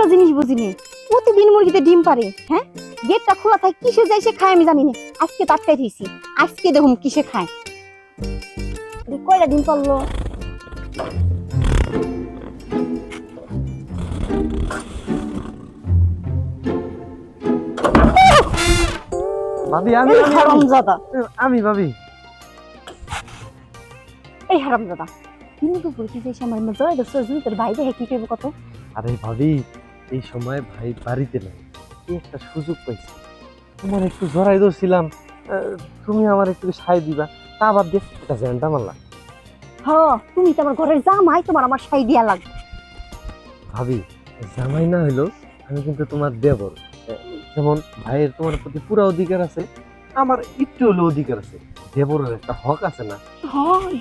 একটা জিনিস বুঝিনি। প্রতিদিন মুরগিতে ডিম পারে হ্যাঁ? গেটটা খোলা থাকে কিসে যায় সে খায় আমি জানি না। আজকে তো আটকাই দিয়েছি আজকে দেখুন কিসে খায়। কয়টা ডিম পারল ভাবি আমি হারামজাদা। আমি ভাবি। এই হারামজাদা আমার জয় দোস্ত তোর ভাই দেখে কি করব কত? আরে ভাবি এই সময় ভাই বাড়িতে নাই। এই একটা সুযোগ পাইছি। তোমার একটু জড়াই ধরছিলাম। তুমি আমার একটু সাই দিবা। তা বাদ দিয়ে এটা জ্যানটা মারলা হ তুমি তো আমার ঘরের জামাই তোমার আমার সাই দিয়া লাগবে। ভাবি জামাই না হইল আমি কিন্তু তোমার দেবর। যেমন ভাইয়ের তোমার প্রতি পুরো অধিকার আছে আমার একটু হলেও অধিকার আছে। দেবরের একটা হক আছে না? হ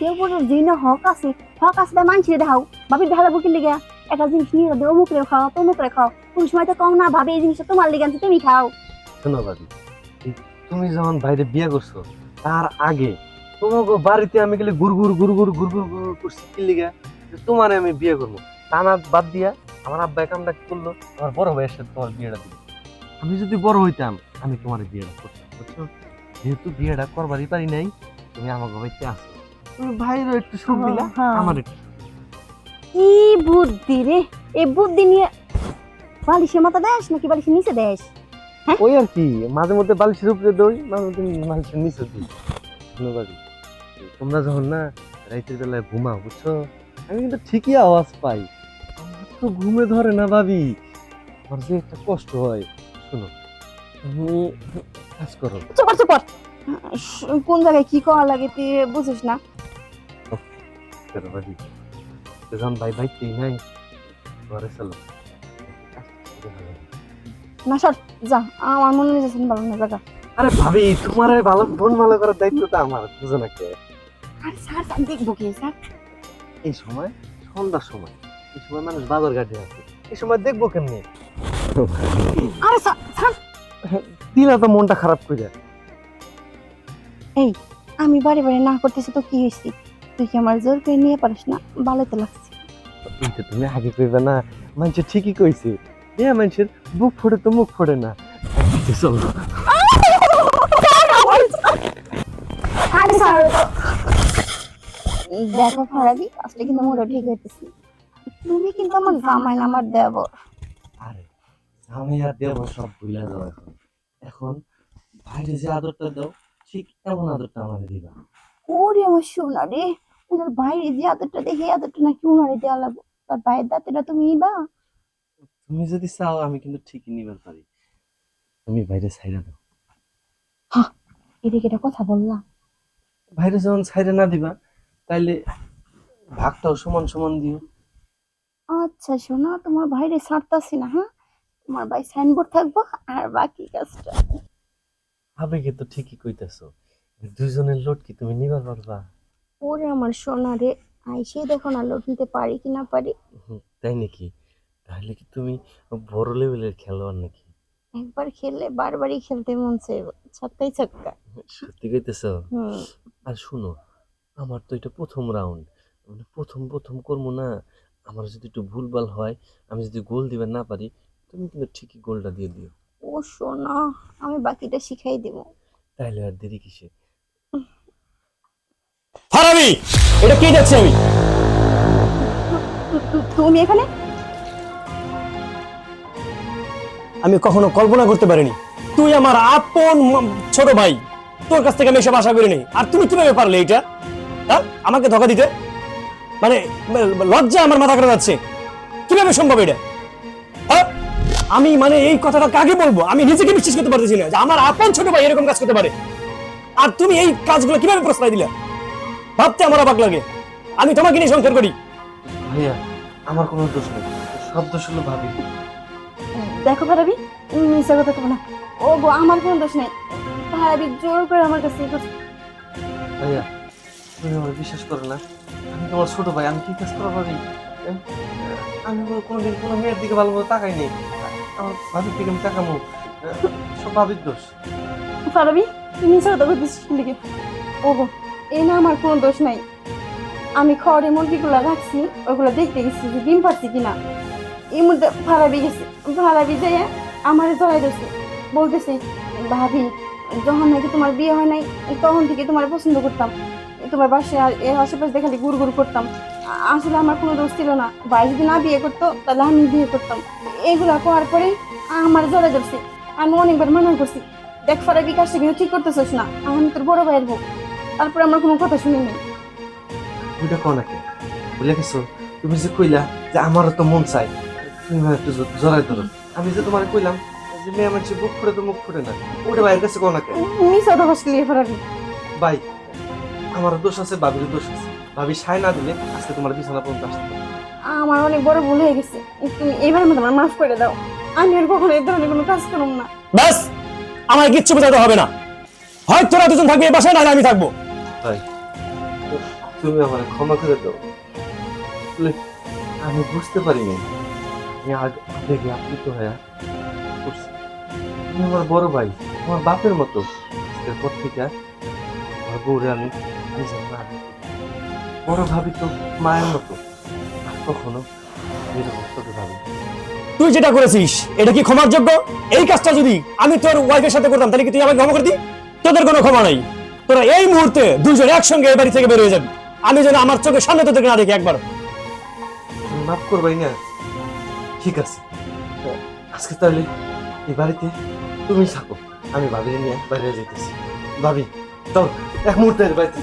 দেবরের যে না হক আছে হক আছে তাই মানছি দেখাও। ভাবি দেখালে বুকির লেগে একটা জিনিস নিয়ে দেবো অমুক রে খাও তমুক রে খাও। কোন সময় তো কম না ভাবে এই জিনিসটা তোমার লেগে তুমি খাও। শোনো ভাবি তুমি যখন বাইরে বিয়ে করছ তার আগে তোমাকে বাড়িতে আমি গেলে গুড় গুড় গুড় গুড় গুড় গুড় গুড় করছি কি লিগা? তোমারে আমি বিয়ে করব। টানা বাদ দিয়া আমার আব্বা কামটা করল আমার বড় ভাইয়ের সাথে তোমার বিয়েটা দিল। আমি যদি বড় হইতাম আমি তোমার বিয়েটা করতাম বুঝছ? যেহেতু বিয়েটা করবারই পারি নাই তুমি আমাকে বাড়িতে আসো। তুমি ভাইয়েরও একটু সুখ দিলা হ্যাঁ। আমার একটু কি বুদ্ধি রে। এই বুদ্ধি নিয়ে বালিশের মাথা দেশ নাকি বালিশের নিচে দেশ ওই আর কি মাঝে মধ্যে বালিশের উপরে দই মাঝে মধ্যে বালিশের নিচে দিই ভাবি, তোমরা যখন না রাইতের বেলায় ঘুমাও বুঝছ? আমি কিন্তু ঠিকই আওয়াজ পাই। আমার তো ঘুমে ধরে না ভাবি। আমার যে একটা কষ্ট হয়। শোনো তুমি কাজ করো। চুপার চুপার কোন জায়গায় কি করা লাগে তুই বুঝিস না। ভাবি। যখন ভাই ভাইতেই নাই ঘরে চলো না সর যা আমার মনে হয়েছে ভালো না জায়গা আরে ভাবি তোমার এই ভালো করার দায়িত্বটা আমার বুঝো না কে আর স্যার স্যার দেখব কি স্যার এই সময় সন্ধ্যার সময় এই সময় মানুষ বাজার ঘাটে আছে এই সময় দেখব কেমনি আরে স্যার দিলা তো মনটা খারাপ করে আমি বাড়ি বাড়ি না করতেছি তো কি হয়েছি তুই কি আমার জোর করে নিয়ে পারিস না ভালোতে লাগছে। কিন্তু তুমি আগে কইবে না মানুষের ঠিকই কইছে। হ্যাঁ মানুষের বুক ফোড়ে তো মুখ ফোড়ে না। চলো দেখো ফারাবি আসলে কিন্তু মোটা ঠিক হইতেছি। তুমি কিন্তু আমার জামাই না আমার দেবর। আরে আমি আর দেব সব ভুলে যাও এখন। এখন বাইরে যে আদরটা দাও ঠিক এমন আদরটা আমাদের দিবা। ওরে আমার সোনা রে। ওনার বাইরে যে আদরটা দেখে আদরটা নাকি উনারে দেওয়া লাগবে? তার বাইরের দাঁতেটা তুমি নিবা? তুমি যদি চাও আমি কিন্তু ঠিকই নিবার পারি। তুমি বাইরে ছাইরা দাও। এদিকে একটা কথা বললাম বাইরে যখন ছাইরা না দিবা তাইলে ভাগটাও সমান সমান দিও। আচ্ছা শোনা তোমার বাইরে ছাড়তাছি না হ্যাঁ তোমার ভাই সাইনবোর্ড থাকব আর বাকি কাজটা। আবেগে তো ঠিকই কইতেছো দুইজনের লোড কি তুমি নিবার পারবা? ওরে আমার সোনা রে আইসে দেখো না লোট নিতে পারি কি না পারি। তাই নাকি? তাহলে কি তুমি বড় লেভেলের খেলোয়াড় নাকি? একবার খেললে বারবারই খেলতে মন চাইব ছক্কাই ছক্কা সত্যি কইতেছো? আর শুনো আমার তো এটা প্রথম রাউন্ড মানে প্রথম প্রথম করব না আমার যদি একটু ভুলভাল হয় আমি যদি গোল দিবে না পারি তুমি কিন্তু ঠিকই গোলটা দিয়ে দিও। ও সোনা আমি বাকিটা শিখাই দেব। তাইলে আর দেরি কিসে হারামি এটা কি দেখছি আমি? তুমি এখানে? আমি কখনো কল্পনা করতে পারিনি। তুই আমার আপন ছোট ভাই। তোর কাছ থেকে আমি এসব আশা করিনি। আর তুমি কীভাবে পারলে এটা? হ্যাঁ? আমাকে ধোকা দিতে? মানে লজ্জা আমার মাথা খারাপ যাচ্ছে। কীভাবে সম্ভব এটা? হ্যাঁ? আমি মানে এই কথাটা কাকে বলব? আমি নিজেকে বিশ্বাস করতে পারতেছি না যে আমার আপন ছোট ভাই এরকম কাজ করতে পারে। আর তুমি এই কাজগুলো কীভাবে প্রশ্রয় দিলে? ভাবতে আমার অবাক লাগে। আমি তোমাকে নিয়ে সংসার করি। ভাইয়া আমার কোনো দোষ নেই। সব দোষ হলো ভাবি। দেখো ভারাবি মিশা কথা কব না। ও গো আমার কোনো দোষ নেই। ভারাবি জোর করে আমার কাছে ভাইয়া তুমি আমার বিশ্বাস করো না। আমি তোমার ছোট ভাই আমি কি কাজ করা পারি হ্যাঁ? আমি কোনো কোনোদিন কোনো মেয়ের দিকে ভালো মতো তাকাই নেই। আমার ভাবির দিকে আমি তাকামো। সব ভাবির দোষ। ফারাবি তুমি মিশা কথা বলতেছিস লিখে ও গো এই না আমার কোনো দোষ নাই। আমি খড়ে মুরগিগুলো রাখছি, ওগুলো দেখতে গেছি যে ডিম পাচ্ছি কিনা। এই মুহূর্তে ভাড়াবি গেছে ভাড়াবি যাইয়া আমার জড়াই দিচ্ছে বলতেছে, ভাবি, যখন নাকি তোমার বিয়ে হয় নাই, তখন থেকে তোমার পছন্দ করতাম। তোমার বাসায় আর এর আশেপাশে দেখালে গুড় গুড় করতাম। আসলে আমার কোনো দোষ ছিল না। ভাই যদি না বিয়ে করতো, তাহলে আমি বিয়ে করতাম। এগুলা করার পরে আমার জড়াই ধরছে। আমি অনেকবার মানা করছি, দেখ ফরে বিকাশটা কিন্তু ঠিক করতেছিস না। আমি তোর বড় ভাইয়ের বউ। তারপরে আমার কোনো কথা শুনিনি। ওইটা কো? নাকি বুঝলে গেছো তুমি যে কইলা যে আমারও তো মন চাই তুমি আমার একটু জড়াই ধরো। আমি যে তোমার কইলাম যে মেয়ে মানুষের বুক ফুটে তো মুখ ফুটে না ওটা ভাইয়ের কাছে কো? নাকি মিস অত বসলি ফরাবি ভাই আমার দোষ আছে ভাবির দোষ আছে। ভাবি সায় না দিলে আজকে তোমার বিছানা পর্যন্ত আসতে আমার অনেক বড় ভুল হয়ে গেছে। তুমি এবার মতো আমার মাফ করে দাও। আমি আর কখনো এই ধরনের কোনো কাজ করব না। ব্যাস! আমার কিচ্ছু বোঝাতে হবে না। হয় তোরা দুজন থাকবি এই বাসায় নাহলে আমি থাকব। ভাই তুমি আমার ক্ষমা করে দাও। আমি বুঝতে পারিনি। আমি আবেগে আপ্লুত হয়ে করছি তুমি আমার বড় ভাই, আমার বাপের মতো। আজকের পর থেকে আমার বউরে আমি বড় ভাবি তো মায়ের মতো। কখনো তুই যেটা করেছিস, এটা কি ক্ষমার যোগ্য? এই কাজটা যদি আমি তোর ওয়াইফের সাথে করতাম, তাহলে কি তুই আমাকে ক্ষমা করে করতি? তোদের কোনো ক্ষমা নাই। তোরা এই মুহূর্তে দুজন একসঙ্গে এই বাড়ি থেকে বেরিয়ে যাবি। আমি যেন আমার চোখে সামনে তোদেরকে না দেখি একবার মাফ করবাই না। ঠিক আছে। আজকে তাহলে এই বাড়িতে তুমি থাকো। আমি ভাবি নিয়ে বাইরে যেতেছি। ভাবি, চল, এক মুহূর্তে বাড়িতে।